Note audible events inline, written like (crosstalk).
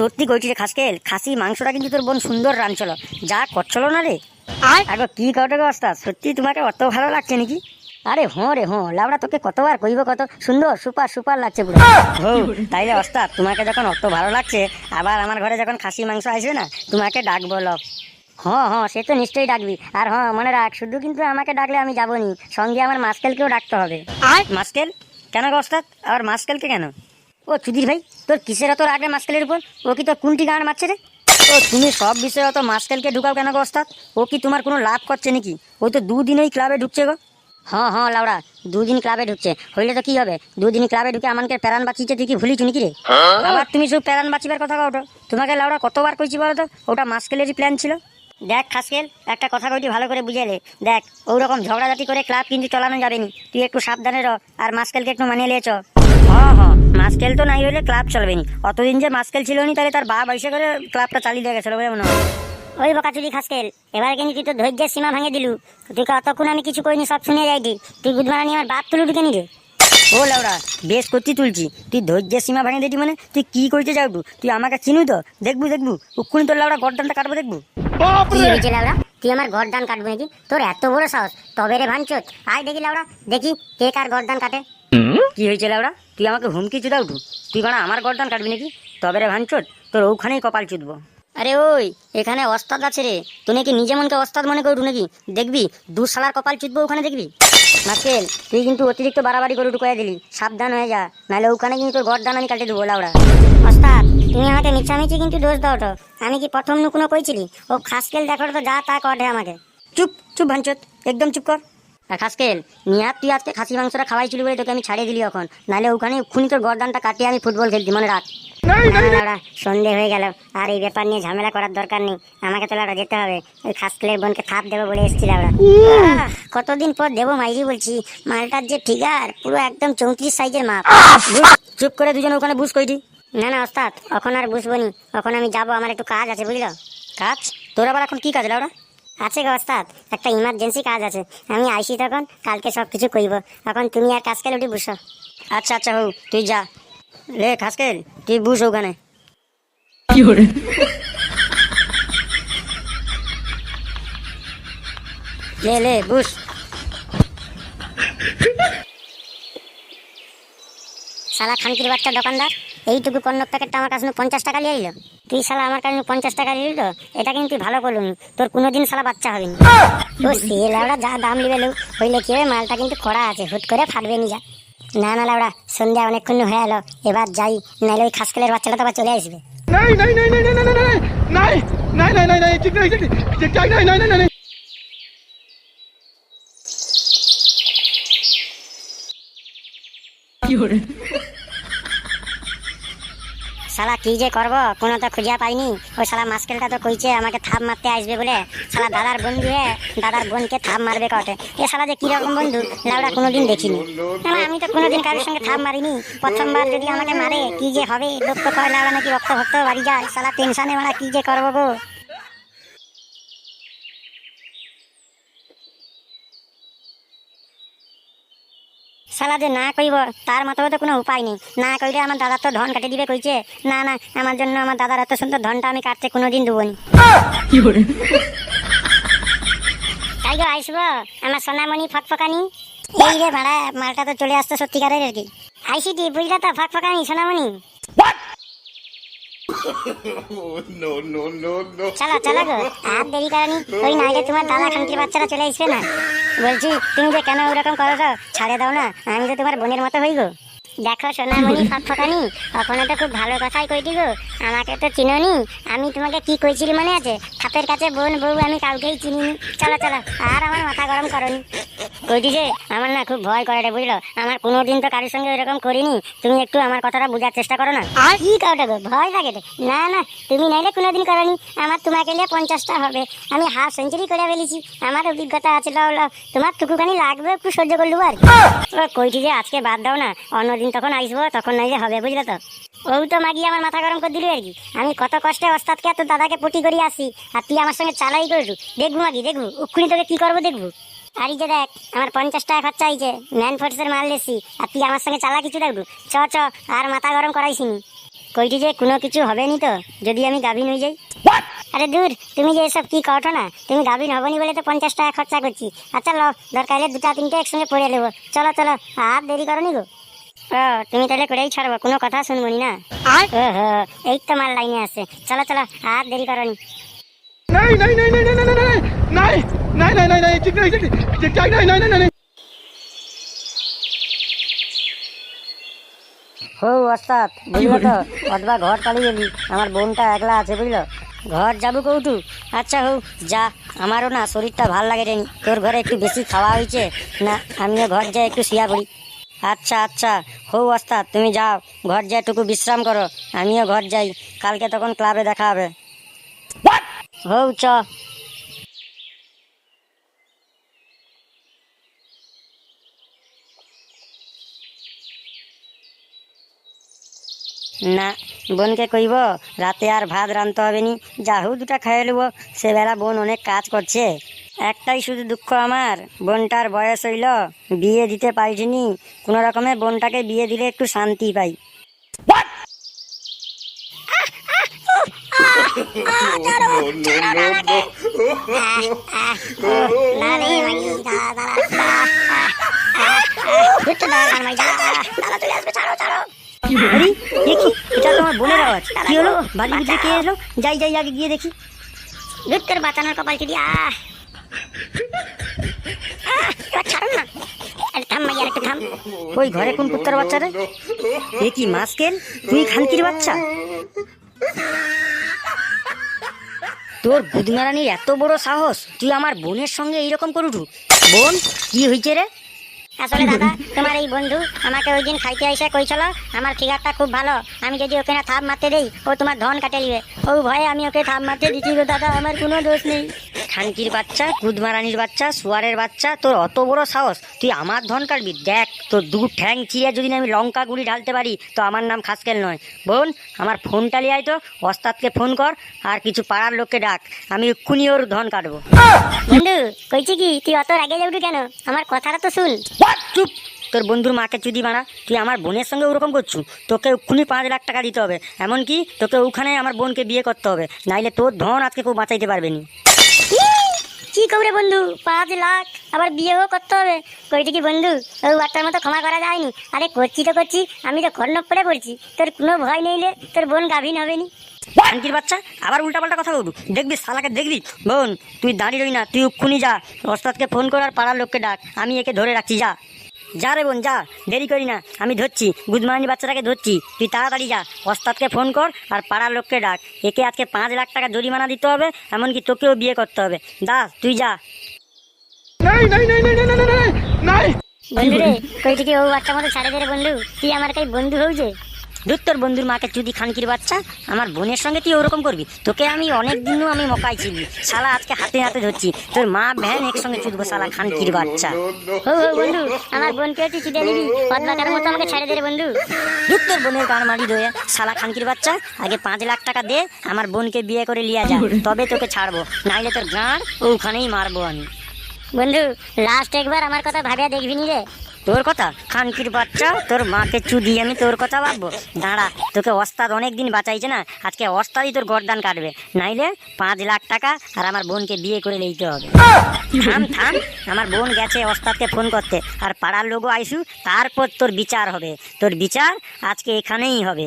সত্যি কইছি রে খাসকেল খাসি মাংসটা কিন্তু তোর বোন সুন্দর রাঁধছিল। যা করছিল না রে। আর? আগো কি কাউটে অবস্থা? সত্যি তোমাকে অত ভালো লাগছে নাকি? আরে হ্যাঁ রে হ্যাঁ লাউড়া তোকে কতবার কইব কত? সুন্দর সুপার সুপার লাগছে পুরো। হো তাইলে ওস্তাদ তোমাকে যখন অত ভালো লাগছে আবার আমার ঘরে যখন খাসি মাংস আসবে না তোমাকে ডাকবো লক। হ্যাঁ হ্যাঁ সে তো নিশ্চয়ই ডাকবি। আর হ্যাঁ মনে রাখ শুধু কিন্তু আমাকে ডাকলে আমি যাবনি সঙ্গে আমার মাস্কেলকেও ডাকতে হবে। আর? মাস্কেল? কেন গো ওস্তাদ আর মাস্কেলকে কেন? ও চুদির ভাই তোর কিসের অত রাগে মাস্কেলের উপর? ও কি তোর কোনটি গান মারছে রে? ও তুমি সব বিষয়ে অত মাস্কেলকে ঢুকাও কেন গো ওস্তাদ? ও কি তোমার কোনো লাভ করছে নাকি? ও তো দুদিনেই ক্লাবে ঢুকছে গো। হ্যাঁ হ্যাঁ লাউড়া দুদিন ক্লাবে ঢুকছে। হইলে তো কি হবে? দুদিন ক্লাবে ঢুকে আমাকে প্যারান বাঁচিয়েছে তুই কি ভুলিছ নাকি রে? আবার তুমি সব প্যারান বাঁচিবার কথা কওটো তোমাকে লাউড়া কতবার কইছি বলো তো? ওটা মাস্কেলেরই প্ল্যান ছিল। দেখ খাসকেল একটা কথা কইটি ভালো করে বুঝালে দেখ ওরকম ঝগড়াঝাটি করে ক্লাব কিন্তু চালানো যাবে নি। তুই একটু সাবধানে রহ আর মাস্কেলকে একটু মানিয়ে লিয়েছ হ্যাঁ হ্যাঁ। মাস্কেল তো নাই হলে ক্লাব চলবে নি অতদিন যে মাস্কেল ছিল নি তাহলে তার বাপ এসে করে ক্লাবটা চালিয়ে দিয়ে গেছিল বলে মনে হয়। ওই খাসকেল এবার কিন্তু তুই তো ধৈর্যের সীমা ভাঙে দিলু। তুই কতক্ষণ আমি কিছু করিনি সব শুনে যাইটি তুই নিয়ে আমার বাপ তুলু ঢুকে নি রে ও লাউড়া বেশ করতে তুলছি। তুই ধৈর্যের সীমা ভাঙে দিটি মানে তুই কি করতে যাও তুই আমাকে চিনু তো? দেখবু দেখবু? উক্ষুনি তোর লাউড়া গরদানটা কাটবো দেখবু? কি হয়েছে লাউড়া তুই আমার গরদান কাটবো নাকি? তোর এত বড় সাহস। তবে রে ভাঙচোত আয় দেখি লাউড়া দেখি কে কার গরদান কাটে। কি হয়েছে লাউড়া তুই আমাকে হুমকি চুদাও তু। তুই বানা আমার গরদান কাটবি নাকি? তবে রে ভাঙচোট তোর ওখানেই কপাল চুদবো। আরে ওই এখানে অস্তাদ আছে রে। তুই নাকি নিজে মনকে ওস্তাদ মনে করু নাকি? দেখবি দু সালার কপাল চুদবো ওখানে দেখবি? মাসেল তুই কিন্তু অতিরিক্ত বাড়াবাড়ি করে ঢুকাই দিলি। সাবধান হয়ে যা নাহলে ওখানে কিন্তু তোর গরদান আমি কাটে দেবো লাউড়া ওস্তাদ তুমি আমাকে মিছামিছি কিন্তু দোষ দাও তো। আমি কি প্রথম নুকুনো কইছিলি? ও খাসকেল দেখো তো যা তা কটে আমাকে। চুপ চুপ ভাঙচোত একদম চুপ কর। খাসকেল নিহাত তুই আজকে খাসি মাংসটা খাওয়াইছিলি বলে তোকে আমি ছাড়িয়ে দিলি এখন। নাহলে ওখানে খুনি তোর গরদানটা কাটিয়ে আমি ফুটবল খেলতি মনে রাখ। সন্ধে হয়ে গেল। আর এই ব্যাপার নিয়ে ঝামেলা করার দরকার নেই। আমাকে তো লাউড়া যেতে হবে। ওই খাসকেলের বোনকে থাপ দেবো বলে এসেছি লাউড়া কতদিন পর দেবো মাইরি বলছি। মালটার যে ফিগার পুরো একদম চৌত্রিশ সাইজের মাপ। চুপ করে দুজন ওখানে বুঝ কইটি। না না ওস্তাদ এখন আর বুঝব নি। এখন আমি যাব আমার একটু কাজ আছে বুঝলো কাজ? তোর আবার এখন কি কাজ লাউড়া আছে গো ওস্তাদ একটা ইমার্জেন্সি কাজ আছে। আমি আইসি তখন কালকে সব কিছু কইব। এখন তুমি আর কাজকে উঠি বুঝো আচ্ছা আচ্ছা হো তুই যা। লে খাসকেল তুই বুঝ ওখানে। লে লে বুঝ শালা খানকির বাচ্চা দোকানদার। এইটুকু পণ্য প্যাকেটটা আমার কাছে পঞ্চাশ টাকা নিয়ে এলো তুই শালা আমার কাছে পঞ্চাশ টাকা নিয়ে এলো এটা কিন্তু তুই ভালো করলুনি তোর কোনোদিন শালা বাচ্চা হবে না তো সে লাউড়া যা দাম নিবে হইলে কি হবে মালটা কিন্তু খরা আছে হুট করে ফাটবে নি যা না না লাউড়া সন্ধ্যা অনেকক্ষণ হয়ে এলো এবার যাই নাহলে ওই খাসকেলের বাচ্চাটা তো আবার চলে আসবে নাই নাই নাই নাই নাই নাই নাই নাই নাই নাই নাই নাই ঠিক নাই ঠিক ঠিক নাই নাই নাই নাই নাই শালা, কি যে করব? কোনো তো খুঁজে পাইনি। ওই শালা, মাস্কেলটা তো কইছে আমাকে থাপ মারতে আসবে বলে। শালা, দাদার বন্ধু হে দাদার বোনকে থাপ মারবে কটে। এ শালা যে কীরকম বন্ধু, লাউড়া কোনোদিন দেখিনি। না আমি তো কোনোদিন কারোর সঙ্গে থাপ মারিনি। প্রথমবার যদি আমাকে মারে, কি যে হবে? লোক তো কয় লাউড়া নাকি রক্ত ভক্ত বাড়ি যায়। শালা টেনশনে মারা, কি যে করব গো? শালা যে না কইব, তার মতো তো কোনো উপায় নেই। না কইলে আমার দাদা তো ধন কাটে দিবে কইছে। না না, আমার জন্য আমার দাদার এত সুন্দর ধনটা আমি কাটতে কোনোদিন দেবো নি। তাই গো আইসব? আমার সোনামণি ফকফকানি? এই রে ভাড়া, মালটা তো চলে আসতো সত্যিকারের আর কি। আইসিটি, বুঝলে তো, ফকফকানি, সোনামণি? (laughs) no নো নো নো চলো চলো গো, আর দেরি করনি। ওই নাইলে তোমার দাদা খানকির বাচ্চারা চলে আসবে না। বলছি, তুমি যে কেন ওরকম করো ছাড়ে দাও না, আমি তো তোমার বোনের মতো হই গো। দেখো সোনামণি ফটফটানি ওখানে তো খুব ভালো কথাই কই গো আমাকে তো চিনোনি। আমি তোমাকে কি কইছিলি মনে আছে? খাপের কাছে বোন বউ আমি কাউকেই চিনিনি। চলো চলো আর আমার মাথা গরম করনি। কইটি যে আমার না খুব ভয় করে রে বুঝলো? আমার কোনোদিন তো কারোর সঙ্গে এরকম করিনি। তুমি একটু আমার কথাটা বোঝার চেষ্টা করো না। আর? কি কাউটা গো? ভয় লাগে রে। না না তুমি নাইলে কোনোদিন করনি। আমার তোমাকে নিয়ে পঞ্চাশটা হবে। আমি হাফ সেঞ্চুরি করে ফেলেছি। আমার অভিজ্ঞতা আছে লাও লাও। তোমার টুকুখানি লাগবে একটু সহ্য করলু আর কইটি যে আজকে বাদ দাও না। অন্যদিন তখন আসব তখন নাই যে হবে বুঝলে তো? ও তো মাগি আমার মাথা গরম করে দিলি আর কি। আমি কত কষ্টে ওস্তাদকে আর তোর দাদাকে পটি করি আসি আর তুই আমার সঙ্গে চালাই করছু দেখব মাগি দেখব উক্ষুনি তোকে কি করব দেখব। আর এই যে দেখ আমার পঞ্চাশ টাকা খরচা হয়েছে ম্যান ফোর্সের মাল লেসি আর তুই আমার সঙ্গে চালা কিছু দেখব। চ চ আর মাথা গরম করাইছিনি কইটি যে কোনো কিছু হবে নি তো যদি আমি গাভিন হয়ে যাই। আরে দূর তুমি যে এসব কি করো না? তুমি গাভিন হবনি বলে তো পঞ্চাশ টাকা খরচা করছি। আচ্ছা লো দরকার হলে দুটা তিনটে একসঙ্গে পড়ে নেব। চলো চলো আর দেরি করো নি গো। তুমি তাহলে করেই ছাড়বো কোনো কথা শুনব না ওহো এই তো মাল লাইনে আছে চলো চলো আর দেরি করনি ঘর পালিয়ে গেলি আমার বোনটা একলা আছে বুঝলো ঘর যাব কৌটু আচ্ছা হো যা আমারও না শরীরটা ভালো লাগে রে তোর ঘরে একটু বেশি খাওয়া হয়েছে না আমিও ঘর যাই একটু শুয়া পড়ি আচ্ছা আচ্ছা। হো ওস্তাদ তুমি যাও। ঘর যা একটু বিশ্রাম করো। আমিও ঘর যাই। কালকে তখন ক্লাবে দেখা হবে। হৌ চ। না বোনকে কইব রাতে আর ভাত রাঁধতে হবে নি যাহু দুটা খাইয়ে নেব সেবেলা বোন অনেক কাজ করছে। একটাই শুধু দুঃখ আমার। বোনটার বয়স হইল বিয়ে দিতে পারিনি। কোনো রকমে বোনটাকে বিয়ে দিলে একটু শান্তি পাই। এটা তোমার বোনের আওয়াজ। কি হলো? বাড়ির ভিতরে কে এলো? যাই যাই আগে গিয়ে দেখি। দুধ বাঁচানোর কপাল চুরি আহ। ওই ঘরে কোন কুত্তার বাচ্চা রে? এ কি মাসকেল তুই খানকির বাচ্চা? তোর বুধমারানির এত বড় সাহস, তুই আমার বোনের সঙ্গে এইরকম করুটু বোন, কি হয়েছে রে? আসলে দাদা, তোমার এই বন্ধু আমাকে ওই দিন খাইতে এসে কইছিল, আমার ফিগারটা খুব ভালো, আমি যদি ওকে না থাপ মারতে দেই, ও তোমার ধন কাটে নিবে। ও ভয়ে আমি ওকে থাপ মারতে দিচ্ছি দাদা, আমার কোনো দোষ নেই। খানকির বাচ্চা কুদমারানির বাচ্চা সুয়ারের বাচ্চা তোর অত বড় সাহস। তুই আমার ধন কাটবি দেখ তোর দু ঠ্যাং চিয়ে যদি না আমি লঙ্কা গুলি ঢালতে পারি তো আমার নাম খাসকেল নয়। বোন আমার ফোনটা লিয়ে আয় তো অস্তাদকে ফোন কর আর কিছু পাড়ার লোককে ডাক আমি এক্ষুনি ওর ধন কাটবো। বন্ধু কইছি কি তুই অত রাগে যাবি কেন? আমার কথাটা তো শুন। চুপ! তোর বন্ধুর মাকে চুদি মারা তুই আমার বোনের সঙ্গে ওরকম করছু? তোকে এক্ষুনি পাঁচ লাখ টাকা দিতে হবে। এমনকি তোকে ওখানে আমার বোনকে বিয়ে করতে হবে। নাইলে তোর ধন আজকে কেউ বাঁচাইতে পারবে নি। কি কবরে বন্ধু? পাঁচ লাখ। আবার বিয়েও করতে হবে। কইটি কি, বন্ধু, ওই বাচ্চার মতো ক্ষমা করা যায়নি। আরে করছি তো করছি, আমি তো কর্ণব পড়ে পড়ছি তোর কোনো ভয় নেই তোর বোন গাভিন হবেনি আনকির বাচ্চা? আবার উল্টাপাল্টা কথা বলব। দেখবি, শালাকে দেখবি। বোন, তুই দাঁড়িয়ে রই না তুই উক্ষুনি যা। ওস্তাদকে ফোন কর আর পাড়ার লোককে ডাক। আমি একে ধরে রাখছি, যা। যা রে বোন যা। দেরি করি না। আমি ধরছি। গুজমানি বাচ্চাটাকে ধরছি। তুই তাড়াতাড়ি যা। ওস্তাদকে ফোন কর আর পাড়ার লোককে ডাক। একে আজকে পাঁচ লাখ টাকা জরিমানা দিতে হবে এমনকি তোকেও বিয়ে করতে হবে। দাস তুই যা। বন্ধু রে কই থেকে ও বাচ্চা মতো ছাড়ে দে রে বন্ধু? তুই আমার কাছে বন্ধু হয়েছে ধুর তোর বন্ধুর মাকে চুদি খানকির বাচ্চা, আমার বোনের সঙ্গে তুই ওরকম করবি? তোকে আমি অনেক দিনও আমি মকাইছিলি শালা আজকে হাতে হাতে ধরছি। তোর মা ভ্যান একসঙ্গে চুদবো শালা খানকির বাচ্চা। হো হো, বন্ধু, আমার বোনকে তুই চিঠে নিবি? পদ্মাকার মতো আমাকে ছেড়ে দে বন্ধু। ধুর তোর বোনের গান মারি দয়ে। শালা খানকির বাচ্চা, আগে পাঁচ লাখ টাকা দে, আমার বোনকে বিয়ে করে লিয়া যা। তবে তোকে ছাড়বো। নাইলে তোর গাঁড় ওখানেই মারবো আমি। বন্ধু লাস্ট একবার আমার কথা ভাবিয়া দেখবি নি রে? তোর কথা? খানকির বাচ্চা, তোর মাকে চুদি, আমি তোর কথা ভাববো। দাঁড়া, তোকে অস্তাদ অনেক দিন বাঁচাইছে না? আজকে অস্তাদই তোর গরদান কাটবে। নাইলে পাঁচ লাখ টাকা আর আমার বোনকে বিয়ে করে নিতে হবে। থাম থাম, আমার বোন গেছে অস্তাদকে ফোন করতে। আর পাড়ার লোকও আইসু, তারপর তোর বিচার হবে। তোর বিচার আজকে এখানেই হবে।